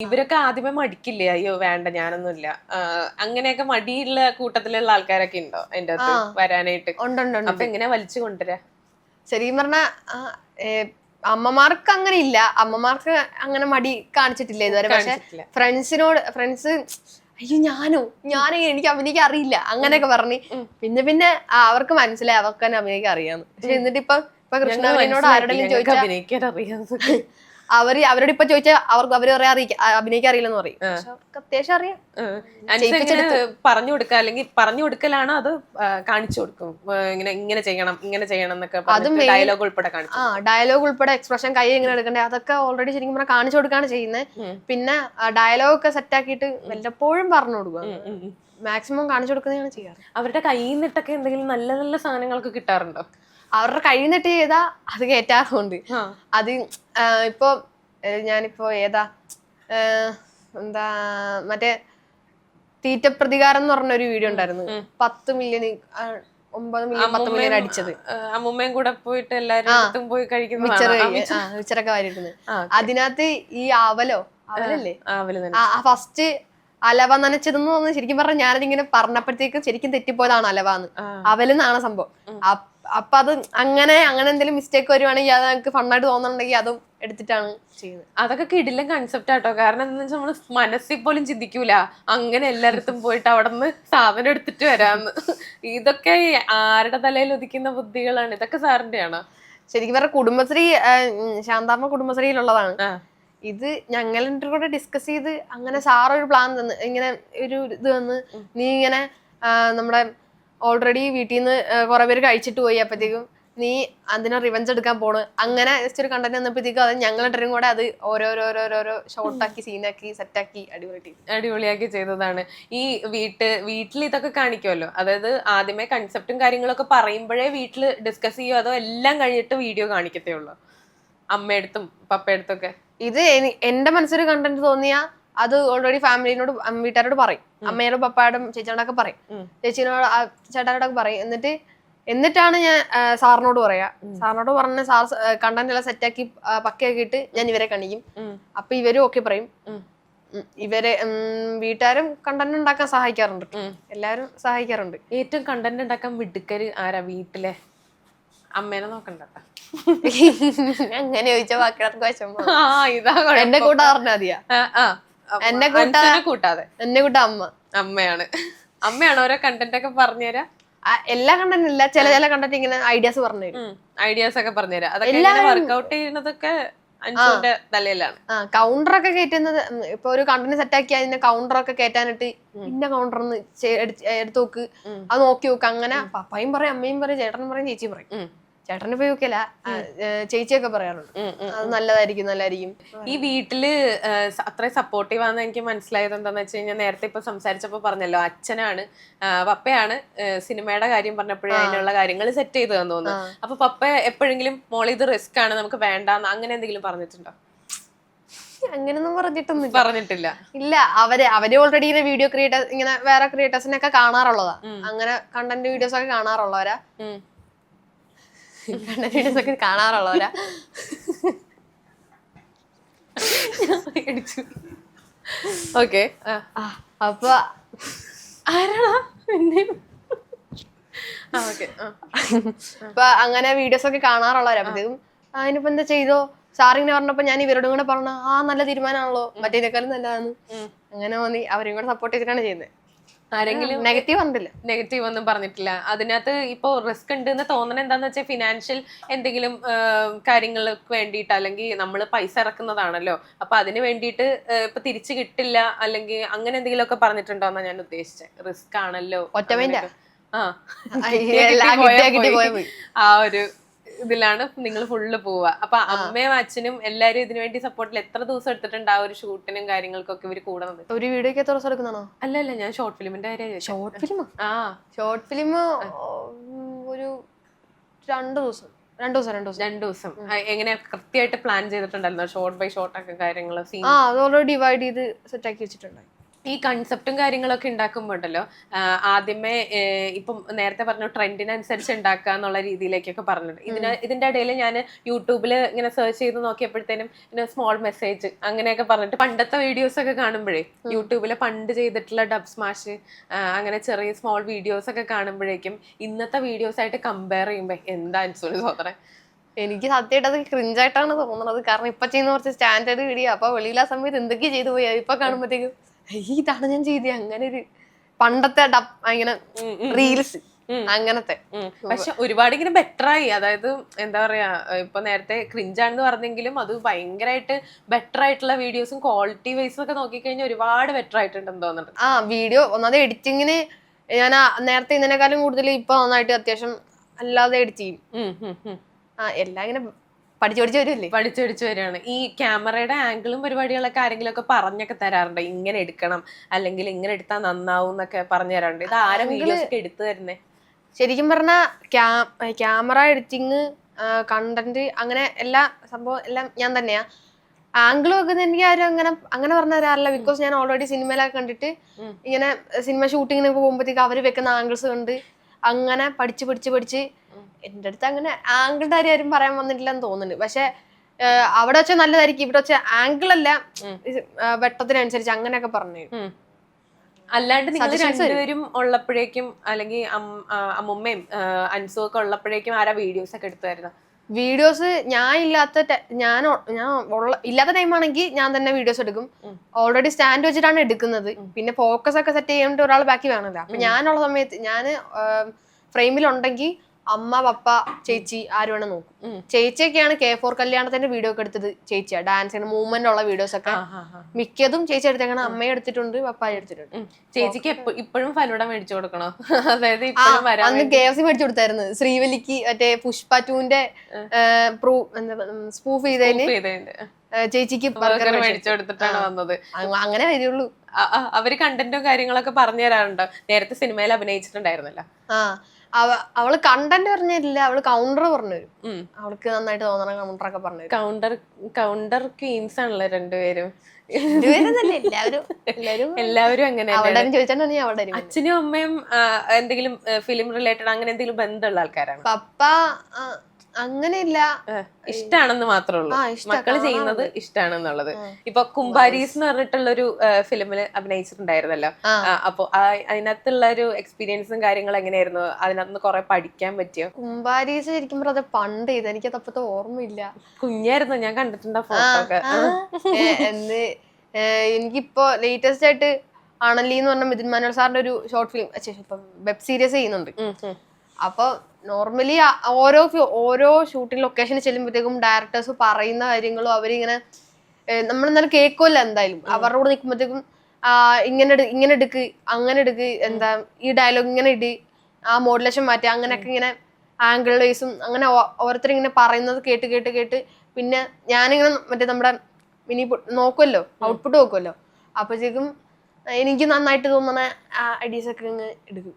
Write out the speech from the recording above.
ഇവരൊക്കെ ആദ്യമേ മടിക്കില്ലേ? അയ്യോ വേണ്ട ഞാനൊന്നുമില്ല. അങ്ങനെയൊക്കെ മടിയുള്ള കൂട്ടത്തിലുള്ള ആൾക്കാരൊക്കെ ഉണ്ടോ അതിന്റെ അകത്ത് വരാനായിട്ട്? അപ്പൊ എങ്ങനെ വലിച്ചു കൊണ്ടുവരാ? ശരിക്കും പറഞ്ഞ അമ്മമാർക്ക് അങ്ങനെ ഇല്ല അമ്മമാർക്ക് അങ്ങനെ മടി കാണിച്ചിട്ടില്ല ഇതുവരെ. പക്ഷെ ഫ്രണ്ട്സിനോട് ഫ്രണ്ട്സ് അയ്യോ ഞാനോ? ഞാനേ എനിക്ക് അഭിനയിക്കാൻ അറിയില്ല. അങ്ങനെയൊക്കെ പറഞ്ഞ് പിന്നെ പിന്നെ അവർക്ക് മനസ്സിലായി അവർക്ക് തന്നെ അഭിനയിക്കാൻ അറിയാന്ന്. പക്ഷെ എന്നിട്ട് ഇപ്പൊ ഇപ്പൊ കൃഷ്ണനോട് ആരുടെയും ഞങ്ങൾക്ക് ചോദിച്ചാൽ അവർ അവരോട് ഇപ്പൊ ചോദിച്ചാൽ അവർക്ക് അവർ പറയാ അഭിനയിക്കാൻ അറിയില്ലെന്ന് പറയും. പക്ഷെ അവർക്ക് അത്യാവശ്യം അറിയാം. പറഞ്ഞു കൊടുക്ക? അല്ലെങ്കിൽ പറഞ്ഞു കൊടുക്കലാണോ അത് കാണിച്ചു കൊടുക്കും? ഇങ്ങനെ ഇങ്ങനെ ചെയ്യണം ഇങ്ങനെ ചെയ്യണം എന്നൊക്കെ ഡയലോഗ് ഉൾപ്പെടെ ആ ഡയലോഗ് ഉൾപ്പെടെ എക്സ്പ്രഷൻ കൈ എങ്ങനെ എടുക്കണ്ടേ? അതൊക്കെ ഓൾറെഡി ശരിക്കും പറഞ്ഞാൽ കാണിച്ചു കൊടുക്കാണ് ചെയ്യുന്നത് പിന്നെ ഡയലോഗ് ഒക്കെ സെറ്റ് ആക്കിയിട്ട് വല്ലപ്പോഴും പറഞ്ഞു കൊടുക്കുക. മാക്സിമം കാണിച്ചു കൊടുക്കുന്നതാണ് ചെയ്യാറ്. അവരുടെ കയ്യിൽ നിന്നിട്ടൊക്കെ എന്തെങ്കിലും നല്ല നല്ല സാധനങ്ങളൊക്കെ കിട്ടാറുണ്ടോ? അവരുടെ കഴിയുന്നിട്ട് നിട്ട് ചെയ്താ അത് കയറ്റാറുണ്ട് ആ. അത് ഇപ്പൊ ഞാനിപ്പോ ഏതാ എന്താ മറ്റേ തീറ്റ പ്രതികാരം എന്ന് പറഞ്ഞൊരു വീഡിയോ ഉണ്ടായിരുന്നു. പത്ത് മില്യൺ ഒമ്പത് മില്യൺ പത്ത് മില്യൺ അടിച്ചത്. അമ്മൂമ്മയും കൂടെ പോയിട്ട് എല്ലാരും പോയി കഴിക്കുന്നു മിച്ചറൊക്കെ വാരിയിരുന്നത് ആ, അതിനകത്ത് ഈ ആവലോ അവലല്ലേ? ഫസ്റ്റ് അലവ നനച്ചതെന്ന് തോന്നുന്നു ശരിക്കും പറഞ്ഞാൽ ഞാനതിങ്ങനെ പറഞ്ഞപ്പോഴത്തേക്കും ശരിക്കും തെറ്റിപ്പോയതാണ് അലവാന്ന്. അവലെന്നാണ് സംഭവം. അപ്പൊ അത് അങ്ങനെ അങ്ങനെ എന്തെങ്കിലും മിസ്റ്റേക്ക് വരുവാണെങ്കിൽ അത് നമുക്ക് ഫണ്ണായിട്ട് തോന്നുന്നുണ്ടെങ്കിൽ അതും എടുത്തിട്ടാണ് ചെയ്യുന്നത്. അതൊക്കെ കിടിലം കൺസെപ്റ്റ് ആട്ടോ. കാരണം എന്താ വെച്ചാൽ നമ്മൾ മനസ്സിൽ പോലും ചിന്തിക്കൂല. അങ്ങനെ എല്ലായിടത്തും പോയിട്ട് അവിടെ നിന്ന് സാധനം എടുത്തിട്ട് വരാന്ന്. ഇതൊക്കെ ആരുടെ തലയിൽ ഒതുക്കുന്ന ബുദ്ധികളാണ്. ഇതൊക്കെ സാറിന്റെ ആണോ? ശരിക്കും പറഞ്ഞ കുടുംബശ്രീ ശാന്താമ്മ കുടുംബശ്രീയിലുള്ളതാണ്. ഇത് ഞങ്ങൾ കൂടെ ഡിസ്കസ് ചെയ്ത് അങ്ങനെ സാറൊരു പ്ലാൻ തന്ന് ഇങ്ങനെ ഒരു ഇത് തന്ന് നീ ഇങ്ങനെ നമ്മുടെ ഓൾറെഡി വീട്ടിൽ നിന്ന് കുറെ പേര് കഴിച്ചിട്ട് പോയി. അപ്പത്തേക്കും നീ അതിനെ റിവെഞ്ച് എടുക്കാൻ പോണ്. അങ്ങനെ ജസ്റ്റ് ഒരു കണ്ടന്റ് വന്നപ്പോഴത്തേക്കും അത് ഞങ്ങൾ ഇട്ടരും കൂടെ അത് ഓരോരോരോരോരോ ഷോർട്ടാക്കി സീനാക്കി സെറ്റാക്കി അടിപൊളി അടിപൊളിയാക്കി ചെയ്തതാണ്. ഈ വീട്ട് വീട്ടിൽ ഇതൊക്കെ കാണിക്കുമല്ലോ അതായത് ആദ്യമേ കൺസെപ്റ്റും കാര്യങ്ങളൊക്കെ പറയുമ്പോഴേ വീട്ടിൽ ഡിസ്കസ് ചെയ്യുമോ അതോ എല്ലാം കഴിഞ്ഞിട്ട് വീഡിയോ കാണിക്കത്തേ ഉള്ളൂ? അമ്മയടുത്തും പപ്പയടുത്തും ഒക്കെ ഇത് എനി- എന്റെ മനസ്സിൽ കണ്ടന്റ് തോന്നിയാ അത് ഓൾറെഡി ഫാമിലിനോട് വീട്ടുകാരോട് പറയും. അമ്മയോടും പപ്പായോടും ചേച്ചിയോടൊക്കെ പറയും. ചേച്ചിനോട് ചേട്ടാനോടൊക്കെ പറയും. എന്നിട്ട് എന്നിട്ടാണ് ഞാൻ സാറിനോട് പറയാ. സാറിനോട് പറഞ്ഞ സാർ കണ്ടന്റ് എല്ലാം സെറ്റാക്കി പക്കയാക്കിയിട്ട് ഞാൻ ഇവരെ കാണിക്കും. അപ്പൊ ഇവരും ഓക്കെ പറയും. ഇവരെ വീട്ടുകാരും കണ്ടന്റ് ഉണ്ടാക്കാൻ സഹായിക്കാറുണ്ട്. എല്ലാരും സഹായിക്കാറുണ്ട്. ഏറ്റവും കണ്ടന്റ് ഉണ്ടാക്കാൻ വിടുക്കര് ആരാ വീട്ടിലെ? അമ്മേനെ നോക്കണ്ട. അങ്ങനെ ചോദിച്ച ബാക്കിയാർക്ക് വശം ആ ഇതാ കുഴപ്പം. എന്നെ കൂട്ടാ കൂട്ടാതെ. എന്നെ കൂട്ട അമ്മ. അമ്മയാണ്. അമ്മയാണ് ഓരോ കണ്ടന്റ് ഒക്കെ പറഞ്ഞുതരാ? എല്ലാ കണ്ടന്റ് ഇല്ല. ചില ചില കണ്ടന്റ് ഇങ്ങനെ ഐഡിയാസ് പറഞ്ഞു തരും ഐഡിയാസ് ഒക്കെ പറഞ്ഞുതരാം. അതൊക്കെ വർക്ക്ഔട്ട് ചെയ്യുന്നതൊക്കെ കൗണ്ടർ ഒക്കെ കയറ്റുന്നത് ഇപ്പൊ ഒരു കണ്ടന്റ് സെറ്റ് ആക്കി അതിന്റെ കൗണ്ടർ ഒക്കെ കയറ്റാനിട്ട് ഇന്ന കൗണ്ടർ ഒന്ന് ചെ- എടുത്ത് എടുത്ത് നോക്ക്. അത് നോക്കി നോക്ക്. അങ്ങനെ പപ്പയും പറയും അമ്മയും പറയും ചേട്ടനും പറയും ചേച്ചിയും പറയും. ഉം. ഉപയോഗിക്കല ചേച്ചിയൊക്കെ പറയാറുണ്ട്. അത് നല്ലതായിരിക്കും നല്ലതായിരിക്കും ഈ വീട്ടിൽ അത്രയും സപ്പോർട്ടീവ് ആണെന്ന് എനിക്ക് മനസ്സിലായത് എന്താന്ന് വെച്ച് കഴിഞ്ഞാൽ നേരത്തെ ഇപ്പൊ സംസാരിച്ചപ്പോ പറഞ്ഞല്ലോ അച്ഛനാണ് പപ്പയാണ് സിനിമയുടെ കാര്യം പറഞ്ഞപ്പോഴേ അതിനുള്ള കാര്യങ്ങൾ സെറ്റ് ചെയ്തു തന്നു തോന്നുന്നു അപ്പൊ പപ്പ എപ്പോഴെങ്കിലും മോളെ ഇത് റിസ്ക് ആണ് നമുക്ക് വേണ്ടെന്ന് അങ്ങനെ എന്തെങ്കിലും പറഞ്ഞിട്ടുണ്ടോ? അങ്ങനെയൊന്നും പറഞ്ഞിട്ടൊന്നും പറഞ്ഞിട്ടില്ല. ഇല്ല അവർ അവർ ഓൾറെഡി ഇങ്ങനെ വീഡിയോ ക്രിയേറ്റേഴ്സ് ഇങ്ങനെ വേറെ ക്രിയേറ്റേഴ്സിനൊക്കെ കാണാറുള്ളതാ. അങ്ങനെ കണ്ടന്റ് വീഡിയോസ് ഒക്കെ കാണാറുള്ളവരാ. ഉം. കണ്ടന്റ് വീഡിയോസ് ഒക്കെ കാണാറുള്ളവരാ ഓക്കെ അപ്പൊ ആരാടാ പിന്നെ അപ്പൊ അങ്ങനെ വീഡിയോസ് ഒക്കെ കാണാറുള്ളവരാ. അപ്പത്തേക്കും അതിനിപ്പോ എന്താ ചെയ്തോ? സാറിങ്ങനെ പറഞ്ഞപ്പോ ഞാൻ ഇവരോടും കൂടെ പറഞ്ഞു ആ നല്ല തീരുമാനമാണല്ലോ. മറ്റേതിനേക്കാളും നല്ലതാണ് അങ്ങനെ തോന്നി അവരെയും കൂടെ സപ്പോർട്ട് ചെയ്തിട്ടാണ് ചെയ്യുന്നത് ആരെങ്കിലും നെഗറ്റീവ് വന്നില്ല നെഗറ്റീവ് ഒന്നും പറഞ്ഞിട്ടില്ല. അതിനകത്ത് ഇപ്പോൾ റിസ്ക് ഉണ്ട് എന്ന് തോന്നണ എന്താന്ന് വെച്ചാൽ ഫിനാൻഷ്യൽ എന്തെങ്കിലും കാര്യങ്ങൾക്ക് വേണ്ടിയിട്ട് അല്ലെങ്കിൽ നമ്മൾ പൈസ ഇറക്കുന്നതാണല്ലോ. അപ്പൊ അതിന് വേണ്ടിയിട്ട് ഇപ്പൊ തിരിച്ചു കിട്ടില്ല അല്ലെങ്കിൽ അങ്ങനെ എന്തെങ്കിലും ഒക്കെ പറഞ്ഞിട്ടുണ്ടോ എന്നാ ഞാൻ ഉദ്ദേശിച്ചത് റിസ്ക് ആണല്ലോ. ആ ഒരു ഇതിലാണ് നിങ്ങൾ ഫുള്ള് പോവുക. അപ്പൊ അമ്മയും അച്ഛനും എല്ലാരും ഇതിനു വേണ്ടി സപ്പോർട്ടിൽ എത്ര ദിവസം എടുത്തിട്ടുണ്ട് ആ ഒരു ഷൂട്ടിനും കാര്യങ്ങൾക്കൊക്കെ ഇവർ കൂടുന്നത് ഒരു വീഡിയോക്ക് എത്ര ദിവസം എടുക്കുന്നതാണോ? അല്ല അല്ല ഞാൻ ഷോർട്ട് ഫിലിമിന്റെ കാര്യം ഷോർട്ട് ഫിലിം ആ? ഷോർട്ട് ഫിലിം ഒരു രണ്ട് ദിവസം. രണ്ട് ദിവസം രണ്ട് ദിവസം. രണ്ടു ദിവസം. എങ്ങനെ കൃത്യമായിട്ട് പ്ലാൻ ചെയ്തിട്ടുണ്ടായിരുന്നു? ഷോർട്ട് ബൈ ഷോർട്ട് ഒക്കെ കാര്യങ്ങൾ സീൻ ആ അത് ഓൾറെഡി ഡിവൈഡ് ചെയ്ത് സെറ്റ് ആക്കി വെച്ചിട്ടുണ്ടായി. ഈ കൺസെപ്റ്റും കാര്യങ്ങളൊക്കെ ഉണ്ടാക്കുമ്പോൾ ഉണ്ടല്ലോ ആദ്യമേ ഇപ്പം നേരത്തെ പറഞ്ഞു ട്രെൻഡിനനുസരിച്ച് ഉണ്ടാക്കുക എന്നുള്ള രീതിയിലേക്കൊക്കെ പറഞ്ഞിട്ടുണ്ട്. ഇതിന് ഇതിന്റെ ഇടയിൽ ഞാൻ യൂട്യൂബിൽ ഇങ്ങനെ സെർച്ച് ചെയ്ത് നോക്കിയപ്പോഴത്തേനും സ്മോൾ മെസ്സേജ് അങ്ങനെയൊക്കെ പറഞ്ഞിട്ട് പണ്ടത്തെ വീഡിയോസ് ഒക്കെ കാണുമ്പോഴേ യൂട്യൂബിൽ പണ്ട് ചെയ്തിട്ടുള്ള ഡബ് സ്മാഷ് അങ്ങനെ ചെറിയ സ്മോൾ വീഡിയോസ് ഒക്കെ കാണുമ്പോഴേക്കും ഇന്നത്തെ വീഡിയോസ് ആയിട്ട് കമ്പയർ ചെയ്യുമ്പോൾ എന്താ അനുസരിച്ച് എനിക്ക് സത്യമായിട്ട് അത് ക്രിഞ്ചായിട്ടാണ് തോന്നുന്നത്. കാരണം ഇപ്പൊ ചെയ്യുന്ന കുറച്ച് സ്റ്റാൻഡേർഡ് വീഡിയോ അപ്പൊ വെളിയിലാ സമയത്ത് എന്തൊക്കെയാ ചെയ്തു പോയി. ഇപ്പൊ കാണുമ്പോഴത്തേക്കും "അയ്യ്, ഇതാണ് ഞാൻ ചെയ്തത് അങ്ങനെ ഒരു പണ്ടത്തെ ഇങ്ങനെ റീൽസ് അങ്ങനത്തെ. പക്ഷെ ഒരുപാട് ഇങ്ങനെ ബെറ്റർ ആയി. അതായത് എന്താ പറയാ ഇപ്പൊ നേരത്തെ ക്രിഞ്ചാണെന്ന് പറഞ്ഞെങ്കിലും അത് ഭയങ്കരമായിട്ട് ബെറ്റർ ആയിട്ടുള്ള വീഡിയോസും ക്വാളിറ്റി വൈസും ഒക്കെ നോക്കിക്കഴിഞ്ഞാൽ ഒരുപാട് ബെറ്റർ ആയിട്ടുണ്ടെന്ന് തോന്നുന്നുണ്ട്. ആ വീഡിയോ ഒന്നാമത് എഡിറ്റിങ്ങിന് ഞാൻ നേരത്തെ ഇതിനേക്കാളും കൂടുതൽ ഇപ്പൊ നന്നായിട്ട് അത്യാവശ്യം അല്ലാതെ എഡിറ്റ് ചെയ്യും. ആ എല്ലാം ഇങ്ങനെ പഠിച്ചു പഠിച്ചു വരുമല്ലേ പഠിച്ചു പഠിച്ചു വരികയാണ് ഈ ക്യാമറയുടെ ആംഗിളും പരിപാടികളൊക്കെ ആരെങ്കിലും ഒക്കെ പറഞ്ഞൊക്കെ തരാറുണ്ട്? ഇങ്ങനെ എടുക്കണം അല്ലെങ്കിൽ ഇങ്ങനെ എടുത്താൽ നന്നാവും എന്നൊക്കെ പറഞ്ഞു തരാറുണ്ട്? ഇത് ആരെങ്കിലും വീഡിയോസ് ഒക്കെ എടുത്തു തരുന്നേ? ശരിക്കും പറഞ്ഞാൽ ക്യാമറ എഡിറ്റിങ് കണ്ടന്റ് അങ്ങനെ എല്ലാ സംഭവം എല്ലാം ഞാൻ തന്നെയാ. ആംഗിൾ വെക്കുന്ന എനിക്ക് ആരും അങ്ങനെ അങ്ങനെ പറഞ്ഞു തരാറില്ല. ബിക്കോസ് ഞാൻ ഓൾറെഡി സിനിമയിലൊക്കെ കണ്ടിട്ട് ഇങ്ങനെ സിനിമ ഷൂട്ടിങ്ങിനൊക്കെ പോകുമ്പോഴത്തേക്ക് അവർ വെക്കുന്ന ആംഗിൾസ് കണ്ട് അങ്ങനെ പഠിച്ച് പഠിച്ച് പഠിച്ച് എന്റെ അടുത്ത് അങ്ങനെ ആംഗിളിന്റെ കാര്യം ആരും പറയാൻ വന്നിട്ടില്ലെന്ന് തോന്നുന്നുണ്ട്. പക്ഷെ അവിടെ വെച്ചാൽ നല്ലതായിരിക്കും. ഇവിടെ വെച്ചാൽ ആംഗിൾ അല്ല വെട്ടത്തിനനുസരിച്ച് അങ്ങനെയൊക്കെ പറഞ്ഞു അല്ലാണ്ട് നിങ്ങൾ. രണ്ടുപേരും ഉള്ളപ്പോഴേക്കും അല്ലെങ്കിൽ അമ്മുമ്മയും അൻസും ഒക്കെ ഉള്ളപ്പോഴേക്കും ആരാ വീഡിയോസ് ഒക്കെ എടുത്തായിരുന്നു വീഡിയോസ് ഞാൻ ഇല്ലാത്ത ഞാൻ ഞാൻ ഉള്ള ഇല്ലാത്ത ടൈമാണെങ്കിൽ ഞാൻ തന്നെ വീഡിയോസ് എടുക്കും. ഓൾറെഡി സ്റ്റാൻഡ് വെച്ചിട്ടാണ് എടുക്കുന്നത്. പിന്നെ ഫോക്കസ് ഒക്കെ സെറ്റ് ചെയ്യാൻ ഒരാൾ ബാക്കി വേണമല്ലോ. അപ്പൊ ഞാനുള്ള സമയത്ത് ഞാൻ ഫ്രെയിമിലുണ്ടെങ്കിൽ അമ്മ പപ്പ ചേച്ചി ആര് വേണം നോക്കും. ചേച്ചിയൊക്കെയാണ് കെ ഫോർ കല്യാണത്തിന്റെ വീഡിയോ ഒക്കെ എടുത്തത്. ചേച്ചിയാ ഡാൻസിന് മൂവ്മെന്റ് ഉള്ള വീഡിയോസ് ഒക്കെ. മിക്കതും ചേച്ചി എടുത്തേക്കണം അമ്മയെ എടുത്തിട്ടുണ്ട് പപ്പായ എടുത്തിട്ടുണ്ട്. ചേച്ചിക്ക് ഇപ്പോഴും ഫലൂട മേടിച്ചു കൊടുക്കണോ? അതായത് അന്ന് കെ എഫ് സി മേടിച്ചു കൊടുത്തായിരുന്നു. ശ്രീവലിക്ക് മറ്റേ പുഷ്പ ടൂന്റെ പ്രൂ സ്പൂഫ് ചെയ്തതിന്. ചേച്ചിക്ക് ബർഗർ മേടിച്ചു കൊടുത്തിട്ടാണ് വന്നത്. അങ്ങനെ വരുള്ളൂ. ആ, അവർ കണ്ടന്റും കാര്യങ്ങളൊക്കെ പറഞ്ഞു തരാറുണ്ടോ? നേരത്തെ സിനിമയിൽ അഭിനയിച്ചിട്ടുണ്ടായിരുന്നല്ലോ. അവൾ കണ്ടന്റ് പറഞ്ഞു പറഞ്ഞില്ല അവൾ കൗണ്ടർ പറഞ്ഞു തരും അവൾക്ക് നന്നായിട്ട് തോന്നണ കൗണ്ടർ ഒക്കെ പറഞ്ഞു തരും കൗണ്ടർ കൗണ്ടർ ക്വീൻസ് ആണല്ലോ രണ്ടുപേരും. എല്ലാവരും അങ്ങനെ. അച്ഛനും അമ്മയും എന്തെങ്കിലും ഫിലിം റിലേറ്റഡ് അങ്ങനെ എന്തെങ്കിലും ബന്ധമുള്ള ആൾക്കാരാണ്? പപ്പ അങ്ങനെയില്ല. ഇഷ്ടാണെന്ന് മാത്രമേ ഉള്ളൂ. മക്കൾ ചെയ്യുന്നത് ഇഷ്ടാണെന്നുള്ളത്. ഇപ്പൊ കുംബാരീസ് എന്ന് പറഞ്ഞിട്ടുള്ള ഒരു ഫിലിമിൽ അഭിനയിച്ചിട്ടുണ്ടായിരുന്നല്ലോ. അപ്പൊ അതിനകത്തുള്ള ഒരു എക്സ്പീരിയൻസും കാര്യങ്ങളും എങ്ങനെയായിരുന്നു? അതിനകത്ത് കുറെ പഠിക്കാൻ പറ്റിയോ? കുംബാരീസ് ശരിക്കും പറഞ്ഞ പണ്ട് ചെയ്ത്. എനിക്ക് അപ്പത്തെ ഓർമ്മയില്ല. കുഞ്ഞായിരുന്നു. ഞാൻ കണ്ടിട്ടുണ്ട് ഫോട്ടോ ഒക്കെ. എനിക്കിപ്പോ ലേറ്റസ്റ്റ് ആയിട്ട് ആണല്ലി എന്ന് പറഞ്ഞ മിഥുൻ മാനുവൽ സാറിന്റെ ഒരു ഷോർട്ട് ഫിലിം ഇപ്പം വെബ് സീരീസ് ചെയ്യുന്നുണ്ട്. അപ്പൊ നോർമലി ഓരോ ഓരോ ഷൂട്ടിംഗ് ലൊക്കേഷനിൽ ചെല്ലുമ്പോഴത്തേക്കും ഡയറക്ടേഴ്സ് പറയുന്ന കാര്യങ്ങളും അവരിങ്ങനെ നമ്മൾ എന്നാലും കേൾക്കുമല്ലോ എന്തായാലും. അവരുടെ കൂടെ നിൽക്കുമ്പോഴത്തേക്കും ഇങ്ങനെ ഇങ്ങനെ എടുക്ക് അങ്ങനെ എടുക്ക് എന്താ ഈ ഡയലോഗ് ഇങ്ങനെ ഇടി ആ മോഡുലേഷൻ മാറ്റി അങ്ങനെയൊക്കെ ഇങ്ങനെ ആംഗിൾ വൈസും അങ്ങനെ ഓരോരുത്തർ ഇങ്ങനെ പറയുന്നത് കേട്ട് കേട്ട് കേട്ട് പിന്നെ ഞാനിങ്ങനെ മറ്റേ നമ്മുടെ മിനി നോക്കുമല്ലോ ഔട്ട്പുട്ട് നോക്കുമല്ലോ അപ്പോഴത്തേക്കും എനിക്ക് നന്നായിട്ട് തോന്നുന്ന ഐഡിയസ് ഒക്കെ ഇങ്ങ് എടുക്കും.